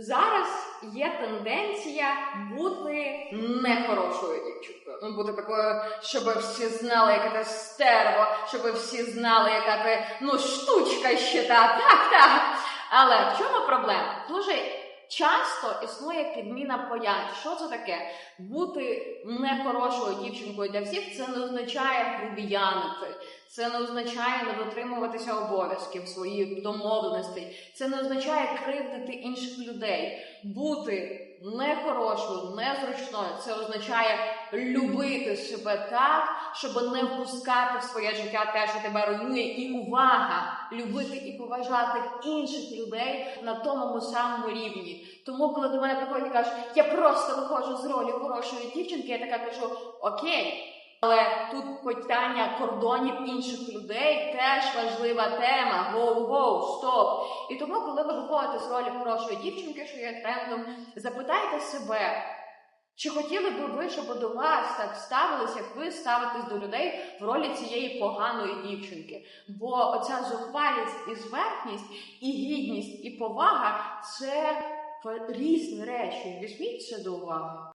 Зараз є тенденція бути нехорошою дівчинкою. Ну, бути такою, щоб всі знали, яка ти стерва, щоб всі знали, яка ти ну штучка ще та так, так. Але в чому проблема? Дуже часто існує підміна понять. Що це таке? Бути нехорошою дівчинкою для всіх це не означає грубіянити. Це не означає не дотримуватися обов'язків своїх домовленостей. Це не означає кривдити інших людей. Бути нехорошою, незручною. Це означає любити себе так, щоб не впускати в своє життя те, що тебе руйнує, і увага, любити і поважати інших людей на тому самому рівні. Тому, коли до мене приходять і кажуть, я просто виходжу з ролі хорошої дівчинки, я така кажу, окей. Але тут питання кордонів інших людей теж важлива тема. Гоу-гоу, стоп. І тому, коли ви виходите з ролі хорошої дівчинки, що є трендом, запитайте себе, чи хотіли би ви, щоб до вас так ставилися, як ви ставитесь до людей в ролі цієї поганої дівчинки? Бо оця зухвалість і зверхність, і гідність, і повага це різні речі. Візьміть це до уваги.